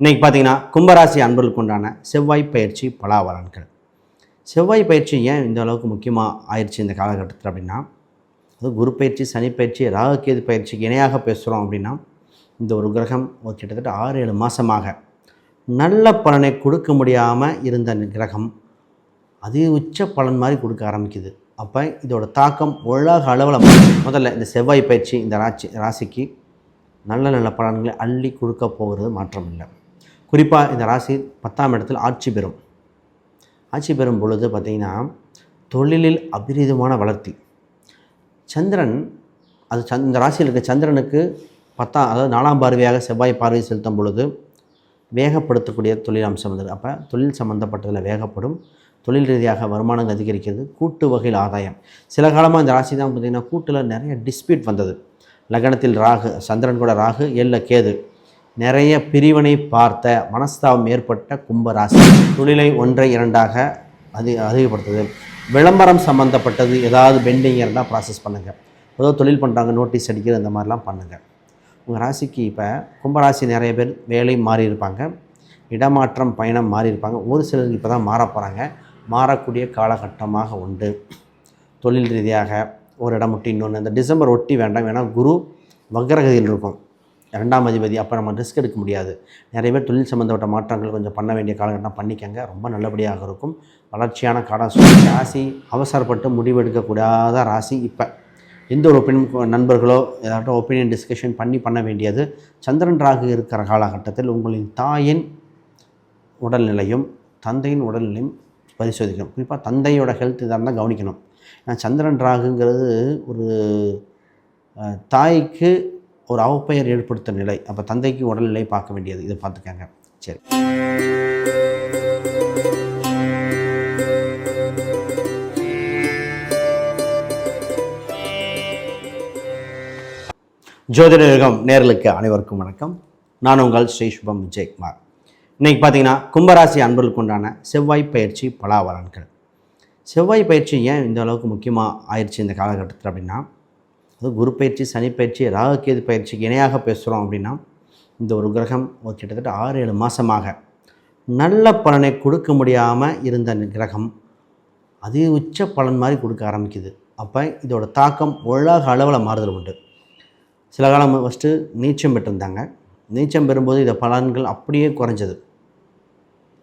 இன்றைக்கி பார்த்தீங்கன்னா கும்பராசி அன்பர்களுக்கு உண்டான செவ்வாய் பயிற்சி பலாபலன்கள். செவ்வாய் பயிற்சி ஏன் இந்த அளவுக்கு முக்கியமாக ஆயிடுச்சு இந்த காலகட்டத்தில் அப்படின்னா அது குரு பயிற்சி சனி பயிற்சி ராகுகேது பயிற்சிக்கு இணையாக பேசுகிறோம் அப்படின்னா இந்த ஒரு கிரகம் ஒரு கிட்டத்தட்ட ஆறு ஏழு மாதமாக நல்ல பலனை கொடுக்க முடியாமல் இருந்த கிரகம் அது உச்ச பலன் மாதிரி கொடுக்க ஆரம்பிக்குது. அப்போ இதோட தாக்கம் உலக அளவில் முதல்ல இந்த செவ்வாய் பயிற்சி இந்த ராசி ராசிக்கு நல்ல நல்ல பலன்களை அள்ளி கொடுக்க போகிறது மாற்றம் இல்லை குறிப்பாக இந்த ராசி பத்தாம் இடத்தில் ஆட்சி பெறும். ஆட்சி பெறும் பொழுது பார்த்திங்கன்னா தொழிலில் அபிரீதமான வளர்ச்சி. சந்திரன் அது சந் இந்த ராசியில் இருக்க சந்திரனுக்கு பத்தாம் அதாவது நாலாம் பார்வையாக செவ்வாய் பார்வை செலுத்தும் பொழுது வேகப்படுத்தக்கூடிய தொழில் அம்சம் வந்தது. அப்போ தொழில் சம்மந்தப்பட்டதில் வேகப்படும். தொழில் ரீதியாக வருமானங்கள் அதிகரிக்கிறது. கூட்டு வகையில் ஆதாயம். சில காலமாக இந்த ராசி தான் பார்த்திங்கன்னா கூட்டில் நிறைய டிஸ்பியூட் வந்தது. லக்னத்தில் ராகு சந்திரன் கூட ராகு எல்ல கேது. நிறைய பிரிவினை பார்த்த மனஸ்தாபம் ஏற்பட்ட கும்பராசி. தொழிலை ஒன்றை இரண்டாக அது அதிகப்படுத்துது. விளம்பரம் சம்மந்தப்பட்டது ஏதாவது பெண்டிங் இருந்தால் ப்ராசஸ் பண்ணுங்கள் ஏதோ தொழில் பண்ணுறாங்க நோட்டீஸ் அடிக்கிறது இந்த மாதிரிலாம் பண்ணுங்கள் உங்கள் ராசிக்கு இப்போ கும்பராசி நிறைய பேர் வேலை மாறி இருப்பாங்க. இடமாற்றம் பயணம் மாறி இருப்பாங்க. ஒரு சிலர் இப்போ தான் மாற போகிறாங்க மாறக்கூடிய காலகட்டமாக உண்டு. தொழில் ரீதியாக ஒரு இடம் விட்டு இன்னொன்று இந்த டிசம்பர் ஒட்டி வேண்டாம். ஏன்னா குரு வக்ரகதியில் இருக்கும். ரெண்டாம் அதிபதி அப்போ நம்ம ரிஸ்க் எடுக்க முடியாது. நிறைய பேர் தொழில் சம்மந்தப்பட்ட மாற்றங்கள் கொஞ்சம் பண்ண வேண்டிய காலகட்டம் பண்ணிக்கங்க. ரொம்ப நல்லபடியாக இருக்கும். வளர்ச்சியான காலம் சொல்லி ராசி அவசரப்பட்டு முடிவெடுக்கக்கூடாத ராசி இப்போ. எந்த ஒரு ஒப்பீனியன் நண்பர்களோ ஏதாட்டும் ஒப்பீனியன் டிஸ்கஷன் பண்ணி பண்ண வேண்டியது. சந்திரன் ராகு இருக்கிற காலகட்டத்தில் உங்களின் தாயின் உடல்நிலையும் தந்தையின் உடல்நிலையும் பரிசோதிக்கணும். குறிப்பாக தந்தையோட ஹெல்த் இதாக இருந்தால் கவனிக்கணும். ஏன்னா சந்திரன் ராகுங்கிறது ஒரு தாய்க்கு ஒரு அவப்பெயர் ஏற்படுத்த நிலை. அப்போ தந்தைக்கு உடல்நிலை பார்க்க வேண்டியது. இதை பார்த்துக்கங்க. சரி. ஜோதிட யுகம் நேர்களுக்கு அனைவருக்கும் வணக்கம். நான் உங்கள் ஸ்ரீ சுபம் விஜயகுமார். இன்றைக்கி பார்த்தீங்கன்னா கும்பராசி அன்பர்களுக்கு உண்டான செவ்வாய் பயிற்சி பலாபலன்கள். செவ்வாய் பயிற்சி ஏன் இந்த அளவுக்கு முக்கியமாக ஆயிடுச்சு இந்த காலகட்டத்தில் அப்படின்னா அது குரு பயிற்சி சனி பயிற்சி ராகுகேது பயிற்சிக்கு இணையாக பேசுகிறோம் அப்படின்னா இந்த ஒரு கிரகம் ஒரு கிட்டத்தட்ட ஆறு ஏழு மாதமாக நல்ல பலனை கொடுக்க முடியாமல் இருந்த கிரகம் அதிக உச்ச பலன் மாதிரி கொடுக்க ஆரம்பிக்குது. அப்போ இதோட தாக்கம் உலக அளவில் மாறுதல் உண்டு. சில காலம் ஃபஸ்ட்டு நீச்சம் பெற்றிருந்தாங்க. நீச்சம் பெறும்போது இந்த பலன்கள் அப்படியே குறைஞ்சது.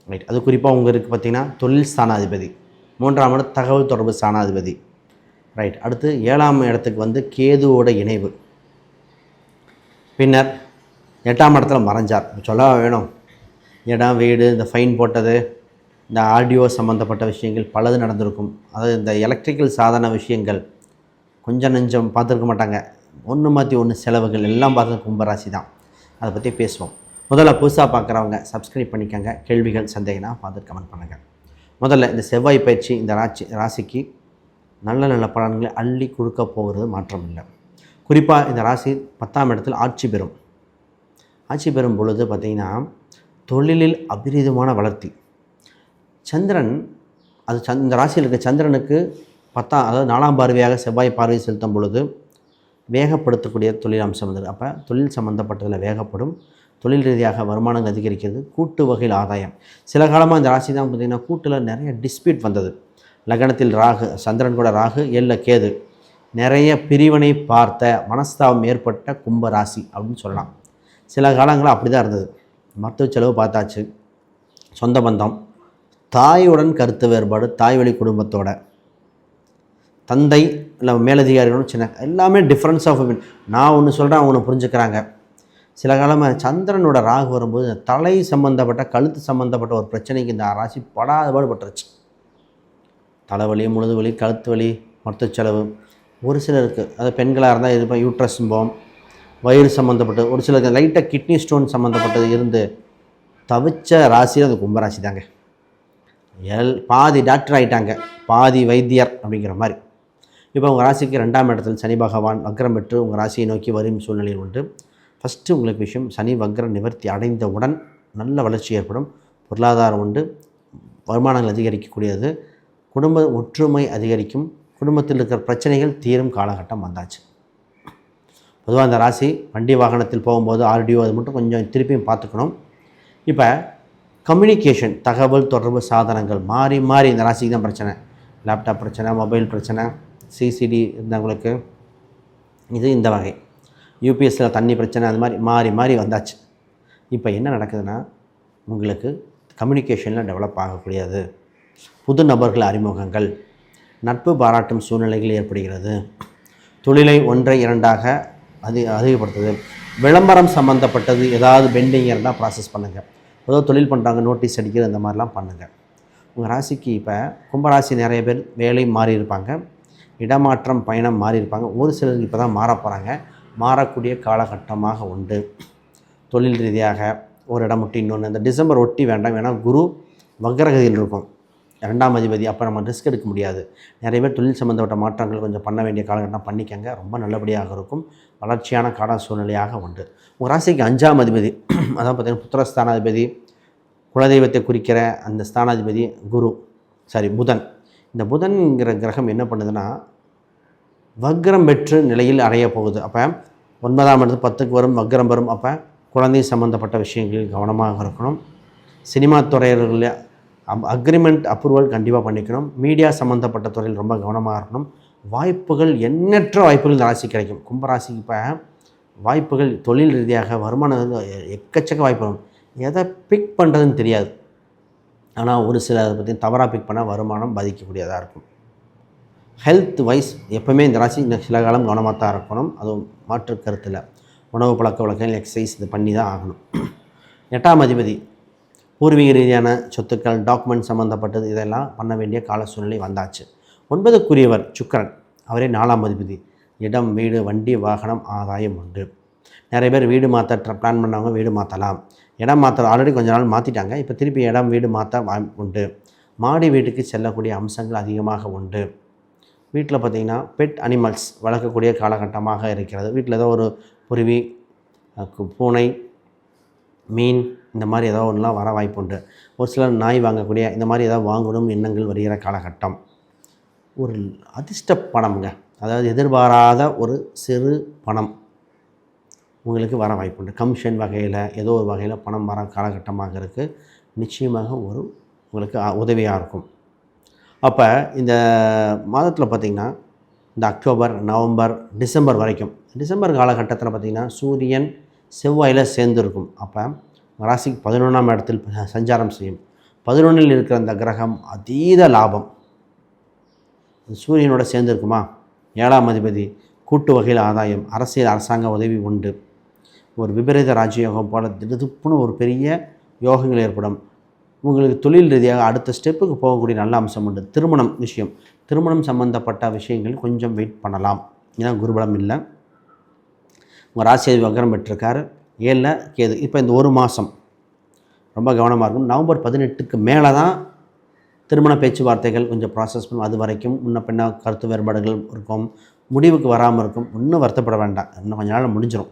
ரைட் அது குறிப்பாக உங்களுக்கு பார்த்திங்கன்னா தொழில் ஸ்தானாதிபதி. மூன்றாம் இடம் தகவல் தொடர்பு ஸ்தானாதிபதி. ரைட் அடுத்து ஏழாம் இடத்துக்கு வந்து கேதுவோட இணைவு. பின்னர் எட்டாம் இடத்துல மறைஞ்சார். சொல்ல வேணும். இடம் வீடு இந்த ஃபைன் போட்டது இந்த ஆடியோ சம்மந்தப்பட்ட விஷயங்கள் பலது நடந்திருக்கும். அதாவது இந்த எலக்ட்ரிக்கல் சாதன விஷயங்கள் கொஞ்சம் நெஞ்சம் பார்த்துருக்க மாட்டாங்க. ஒன்று மாற்றி ஒன்று செலவுகள் எல்லாம் பார்த்து கும்பராசி தான். அதை பற்றி பேசுவோம். முதல்ல புதுசாக பார்க்குறவங்க சப்ஸ்கிரைப் பண்ணிக்கோங்க. கேள்விகள் சந்தேகம்னா பார்த்து கமெண்ட் பண்ணுங்கள் முதல்ல இந்த செவ்வாய் பயிற்சி இந்த ராசி ராசிக்கு நல்ல நல்ல பலன்களை அள்ளி கொடுக்க போகிறது மாற்றம் இல்லை குறிப்பாக இந்த ராசி பத்தாம் இடத்தில் ஆட்சி பெறும். ஆட்சி பெறும் பொழுது பார்த்திங்கன்னா தொழிலில் அபிரீதமான வளர்ச்சி. சந்திரன் அது சந் இந்த ராசியில் இருக்க சந்திரனுக்கு பத்தாம் அதாவது நாலாம் பார்வையாக செவ்வாய் பார்வை செலுத்தும் பொழுது வேகப்படுத்தக்கூடிய தொழில் அம்சம் வந்தது. அப்போ தொழில் சம்மந்தப்பட்டதில் வேகப்படும். தொழில் ரீதியாக வருமானங்கள் அதிகரிக்கிறது. கூட்டு வகையில் ஆதாயம். சில காலமாக இந்த ராசி தான் பார்த்திங்கன்னா கூட்டில் நிறைய டிஸ்பியூட் வந்தது. லக்னத்தில் ராகு சந்திரன் கூட ராகு எல்ல கேது. நிறைய பிரிவினை பார்த்த மனஸ்தாபம் ஏற்பட்ட கும்ப ராசி அப்படின்னு சொல்லலாம். சில காலங்களில் அப்படி தான் இருந்தது. மருத்துவ செலவு பார்த்தாச்சு. சொந்த பந்தம். தாயுடன் கருத்து வேறுபாடு தாய் வழி குடும்பத்தோட. தந்தை இல்லை மேலதிகாரிகளும் சின்ன எல்லாமே டிஃப்ரென்ஸ் ஆஃப் நான் ஒன்று சொல்கிறேன் அவங்க ஒன்று புரிஞ்சுக்கிறாங்க. சில காலமாக சந்திரனோட ராகு வரும்போது தலை சம்மந்தப்பட்ட கழுத்து சம்மந்தப்பட்ட ஒரு பிரச்சனைக்கு இந்த ராசி படாத பாடுபட்டுருச்சு தலைவலி முழுது வலி கழுத்து வலி மருத்துவ செலவு. ஒரு சிலருக்கு அது பெண்களாக இருந்தால் இது யூட்ரஸ்ம்போம் சிம்பம் வயிறு சம்மந்தப்பட்டு ஒரு சிலருக்கு லைட்டாக கிட்னி ஸ்டோன் சம்மந்தப்பட்டது இருந்து தவிச்ச ராசி அது கும்பராசி தாங்க எல் பாதி டாக்டர் ஆகிட்டாங்க பாதி வைத்தியர் அப்படிங்கிற மாதிரி. இப்போ உங்கள் ராசிக்கு ரெண்டாம் இடத்தில் சனி பகவான் வக்ரம் பெற்று உங்கள் ராசியை நோக்கி வரும் சூழ்நிலையில் உண்டு. ஃபஸ்ட்டு உங்களுக்கு விஷயம் சனி வக்ர நிவர்த்தி அடைந்தவுடன் நல்ல வளர்ச்சி ஏற்படும். பொருளாதாரம் உண்டு. வருமானங்கள் அதிகரிக்கக்கூடியது. குடும்ப ஒற்றுமை அதிகரிக்கும் குடும்பத்தில் இருக்கிற பிரச்சனைகள் தீரும் காலகட்டம் வந்தாச்சு. பொதுவாக அந்த ராசி வண்டி வாகனத்தில் போகும்போது ஆர்டிஓ அது மட்டும் கொஞ்சம் திருப்பியும் பார்த்துக்கணும். இப்போ கம்யூனிகேஷன் தகவல் தொடர்பு சாதனங்கள் மாறி மாறி இந்த ராசிக்கு தான் பிரச்சனை. லேப்டாப் பிரச்சனை மொபைல் பிரச்சனை சிசிடி இருந்தவங்களுக்கு இது இந்த வகை. யூபிஎஸ்சில் தண்ணி பிரச்சனை அது மாதிரி மாறி மாறி வந்தாச்சு. இப்போ என்ன நடக்குதுன்னா உங்களுக்கு கம்யூனிகேஷனில் டெவலப் ஆகக்கூடியது. புது நபர்கள் அறிமுகங்கள். நட்பு பாராட்டும் சூழ்நிலைகள் ஏற்படுகிறது. தொழிலை ஒன்றை இரண்டாக அது அதிகப்படுத்துது. விளம்பரம் சம்மந்தப்பட்டது ஏதாவது பெண்டிங் இருந்தால் ப்ராசஸ் பண்ணுங்கள் ஏதோ தொழில் பண்ணுறாங்க நோட்டீஸ் அடிக்கிறது இந்த மாதிரிலாம் பண்ணுங்கள் உங்கள் ராசிக்கு இப்போ கும்பராசி நிறைய பேர் வேலை மாறி இருப்பாங்க. இடமாற்றம் பயணம் மாறி இருப்பாங்க. ஒரு சிலருக்கு இப்போ தான் மாற போகிறாங்க மாறக்கூடிய காலகட்டமாக உண்டு. தொழில் ரீதியாக ஒரு இடம் விட்டு இன்னொன்று இந்த டிசம்பர் ஒட்டி வேண்டாம். ஏன்னா குரு வக்ரகதியில் இருக்கும். ரெண்டாம் அதிபதி அப்போ நம்ம ரிஸ்க் எடுக்க முடியாது. நிறைய பேர் தொழில் சம்மந்தப்பட்ட மாற்றங்கள் கொஞ்சம் பண்ண வேண்டிய காலகட்டம் பண்ணிக்கங்க. ரொம்ப நல்லபடியாக இருக்கும். வளர்ச்சியான கால சூழ்நிலையாக உண்டு. உங்கள் ராசிக்கு அஞ்சாம் அதிபதி அதான் பார்த்தீங்கன்னா புத்திரஸ்தானாதிபதி குலதெய்வத்தை குறிக்கிற அந்த ஸ்தானாதிபதி குரு சாரி புதன். இந்த புதன்கிற கிரகம் என்ன பண்ணுதுன்னா வக்ரம் பெற்று நிலையில் அடைய போகுது. அப்போ ஒன்பதாம் இடத்து பத்துக்கு வரும் வக்ரம் வரும். அப்போ குழந்தை சம்மந்தப்பட்ட விஷயங்களில் கவனமாக இருக்கணும். சினிமா துறையர்களில் அக்ரிமெண்ட் அப்ரூவல் கண்டிப்பாக பண்ணிக்கணும். மீடியா சம்மந்தப்பட்ட துறையில் ரொம்ப கவனமாக இருக்கணும். வாய்ப்புகள் எண்ணற்ற வாய்ப்புகள் இந்த ராசி கிடைக்கும். கும்பராசிக்கு இப்போ வாய்ப்புகள் தொழில் ரீதியாக வருமானம் எக்கச்சக்க வாய்ப்பு எதை பிக் பண்ணுறதுன்னு தெரியாது. ஆனால் ஒரு சில அதை பற்றி தவறாக பிக் பண்ணால் வருமானம் பாதிக்கக்கூடியதாக இருக்கும். ஹெல்த் வைஸ் எப்போவுமே இந்த ராசி இந்த சில காலம் கவனமாக தான் இருக்கணும். அதுவும் மாற்று கருத்தில் உணவு பழக்க வழக்கங்கள் எக்ஸசைஸ் இது பண்ணி தான் ஆகணும். எட்டாம் அதிபதி. பூர்வீக ரீதியான சொத்துக்கள் டாக்குமெண்ட் சம்மந்தப்பட்டது இதெல்லாம் பண்ண வேண்டிய கால சூழ்நிலை வந்தாச்சு. ஒன்பதுக்குரியவர் சுக்கரன் அவரே நாலாம் அதிபதி. இடம் வீடு வண்டி வாகனம் ஆதாயம் உண்டு நிறைய பேர் வீடு மாற்ற பிளான் பண்ணவங்க வீடு மாற்றலாம் இடம் மாற்ற ஆல்ரெடி கொஞ்ச நாள் மாற்றிட்டாங்க இப்போ திருப்பி இடம் வீடு மாற்ற வாய்ப்பு உண்டு. மாடி வீட்டுக்கு செல்லக்கூடிய அம்சங்கள் அதிகமாக உண்டு. வீட்டில் பார்த்திங்கன்னா பெட் அனிமல்ஸ் வளர்க்கக்கூடிய காலகட்டமாக இருக்கிறது. வீட்டில் ஏதோ ஒரு குருவி கு- பூனை மீன் இந்த மாதிரி ஏதாவது ஒன்றுலாம் வர வாய்ப்பு உண்டு. ஒரு சிலர் நாய் வாங்கக்கூடிய இந்த மாதிரி ஏதாவது வாங்கணும் எண்ணங்கள் வருகிற காலகட்டம். ஒரு அதிர்ஷ்ட பணம்ங்க. அதாவது எதிர்பாராத ஒரு சிறு பணம் உங்களுக்கு வர வாய்ப்புண்டு கமிஷன் வகையில் ஏதோ ஒரு வகையில் பணம் வர காலகட்டமாக இருக்குது நிச்சயமாக ஒரு உங்களுக்கு உதவியாக இருக்கும். அப்போ இந்த மாதத்தில் பார்த்திங்கன்னா இந்த அக்டோபர் நவம்பர் டிசம்பர் வரைக்கும் டிசம்பர் காலகட்டத்தில் பார்த்திங்கன்னா சூரியன் செவ்வாயில் சேர்ந்துருக்கும். அப்போ ராசிக்கு பதினொன்றாம் இடத்தில் சஞ்சாரம் செய்யும். பதினொன்றில் இருக்கிற அந்த கிரகம் அதீத லாபம். சூரியனோட சேர்ந்துருக்குமா? ஏழாம் அதிபதி கூட்டு வகையில் ஆதாயம் அரசியல் அரசாங்க உதவி உண்டு. ஒரு விபரீத ராஜயோகம் போல திடுப்புன்னு ஒரு பெரிய யோகங்கள் ஏற்படும். உங்களுக்கு தொழில் ரீதியாக அடுத்த ஸ்டெப்புக்கு போகக்கூடிய நல்ல அம்சம் உண்டு. திருமணம் விஷயம். திருமணம் சம்பந்தப்பட்ட விஷயங்கள் கொஞ்சம் வெயிட் பண்ணலாம். ஏன்னா குருபலம் இல்லை. உங்கள் ராசியை வக்கரம் பெற்றிருக்காரு. ஏழில் கேது இப்போ இந்த ஒரு மாதம் ரொம்ப கவனமாக இருக்கும் நவம்பர் பதினெட்டுக்கு மேலே தான் திருமண பேச்சுவார்த்தைகள் கொஞ்சம் ப்ராசஸ் பண்ணும். அது வரைக்கும் முன்ன பின்ன கருத்து வேறுபாடுகள் இருக்கும். முடிவுக்கு வராமல் இருக்கும். இன்னும் வருத்தப்பட வேண்டாம். இன்னும் கொஞ்ச நாள் முடிஞ்சிடும்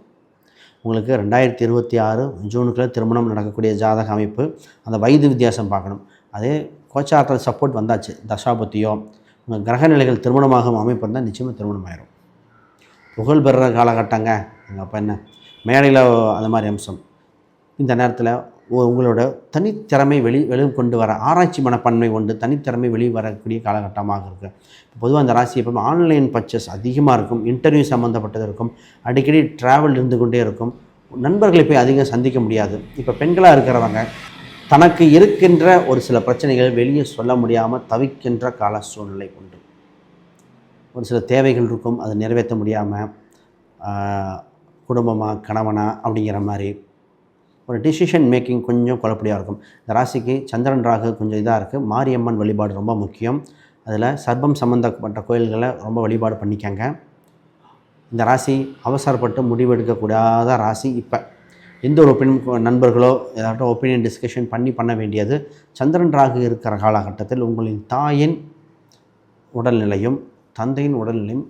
உங்களுக்கு ரெண்டாயிரத்தி இருபத்தி ஆறு ஜூனுக்குள்ளே திருமணம் நடக்கக்கூடிய ஜாதக அமைப்பு அந்த வயது வித்தியாசம் பார்க்கணும். அதே கோச்சாரத்தில் சப்போர்ட் வந்தாச்சு. தசாபத்தியோ உங்கள் கிரக நிலைகள் திருமணமாகும் அமைப்பு இருந்தால் நிச்சயமாக திருமணம் ஆயிரும் புகழ் பெறுற காலகட்டங்க. எங்கள் அப்பா என்ன? மேடையில் அந்த மாதிரி அம்சம். இந்த நேரத்தில் உங்களோட தனித்திறமை வெளி வெளி கொண்டு வர ஆராய்ச்சி மனப்பான்மை கொண்டு தனித்திறமை வெளியே வரக்கூடிய காலகட்டமாக இருக்குது பொதுவாக அந்த ராசி எப்போ ஆன்லைன் பர்ச்சேஸ் அதிகமாக இருக்கும். இன்டர்வியூ சம்மந்தப்பட்டது இருக்கும். அடிக்கடி ட்ராவல் இருந்து கொண்டே இருக்கும். நண்பர்களை போய் அதிகம் சந்திக்க முடியாது. இப்போ பெண்களாக இருக்கிறவங்க தனக்கு இருக்கின்ற ஒரு சில பிரச்சனைகள் வெளியே சொல்ல முடியாமல் தவிக்கின்ற கால சூழ்நிலை உண்டு. ஒரு சில தேவைகள் இருக்கும். அதை நிறைவேற்ற முடியாமல் குடும்பமாக கணவனா அப்படிங்கிற மாதிரி ஒரு டிசிஷன் மேக்கிங் கொஞ்சம் குழப்படியாக இருக்கும். இந்த ராசிக்கு சந்திரன் ராகு கொஞ்சம் இதாக இருக்குது மாரியம்மன் வழிபாடு ரொம்ப முக்கியம். அதில் சர்பம் சம்மந்தப்பட்ட கோயில்களை ரொம்ப வழிபாடு பண்ணிக்கங்க. இந்த ராசி அவசரப்பட்டு முடிவெடுக்கக்கூடாத ராசி இப்போ. எந்த ஒரு ஒப்பீனியன் நண்பர்களோ ஏதாட்டும் ஒப்பீனியன் டிஸ்கஷன் பண்ணி பண்ண வேண்டியது சந்திரன் ராகு இருக்கிற காலகட்டத்தில் உங்களின் தாயின் உடல்நிலையும் தந்தையின் உடல்நிலையும்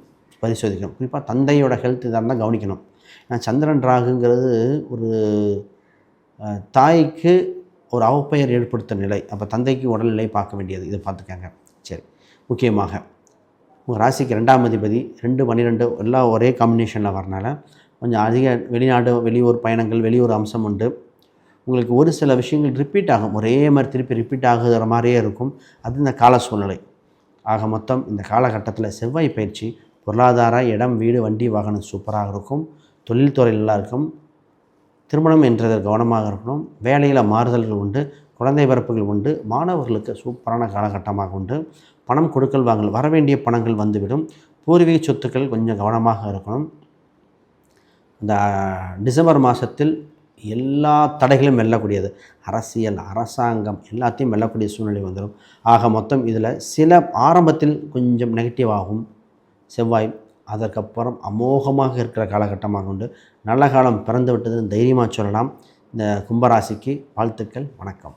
பரிசோதிக்கணும். குறிப்பாக தந்தையோட ஹெல்த் இதாக இருந்தால் கவனிக்கணும். ஏன்னா சந்திரன் ராகுங்கிறது ஒரு தாய்க்கு ஒரு அவப்பெயர் ஏற்படுத்த நிலை. அப்போ தந்தைக்கு உடல்நிலை பார்க்க வேண்டியது. இதை பார்த்துக்கங்க. சரி. முக்கியமாக உங்கள் ராசிக்கு ரெண்டாம் அதிபதி ரெண்டு பன்னிரெண்டு எல்லாம் ஒரே காம்பினேஷனில் வரனால கொஞ்சம் அதிக வெளிநாடு வெளியூர் பயணங்கள் வெளியூர் அம்சம் உண்டு. உங்களுக்கு ஒரு சில விஷயங்கள் ரிப்பீட் ஆகும். ஒரே மாதிரி திருப்பி ரிப்பீட் ஆகுற மாதிரியே இருக்கும். அது இந்த கால சூழ்நிலை. ஆக மொத்தம் இந்த காலகட்டத்தில் செவ்வாய் பயிற்சி பொருளாதார இடம் வீடு வண்டி வாகனம் சூப்பராக இருக்கும். தொழில்துறை நல்லா இருக்கும் திருமணம் என்றதில் கவனமாக இருக்கணும். வேலையில் மாறுதல்கள் உண்டு குழந்தை பிறப்புகள் உண்டு மாணவர்களுக்கு சூப்பரான காலகட்டமாக உண்டு. பணம் கொடுக்கல் வாங்கல் வரவேண்டிய பணங்கள் வந்துவிடும். பூர்வீக சொத்துக்கள் கொஞ்சம் கவனமாக இருக்கணும். இந்த டிசம்பர் மாதத்தில் எல்லா தடைகளும் வெல்லக்கூடியது. அரசியல் அரசாங்கம் எல்லாத்தையும் வெல்லக்கூடிய சூழ்நிலை வந்துடும் ஆக மொத்தம் இதில் சில ஆரம்பத்தில் கொஞ்சம் நெகட்டிவ் ஆகும். செவ்வாய் அதற்கப்புறம் அமோகமாக இருக்கிற காலகட்டமாக உண்டு. நல்ல காலம் பிறந்து விட்டதுன்னு தைரியமாக சொல்லலாம். இந்த கும்பராசிக்கு வாழ்த்துக்கள். வணக்கம்.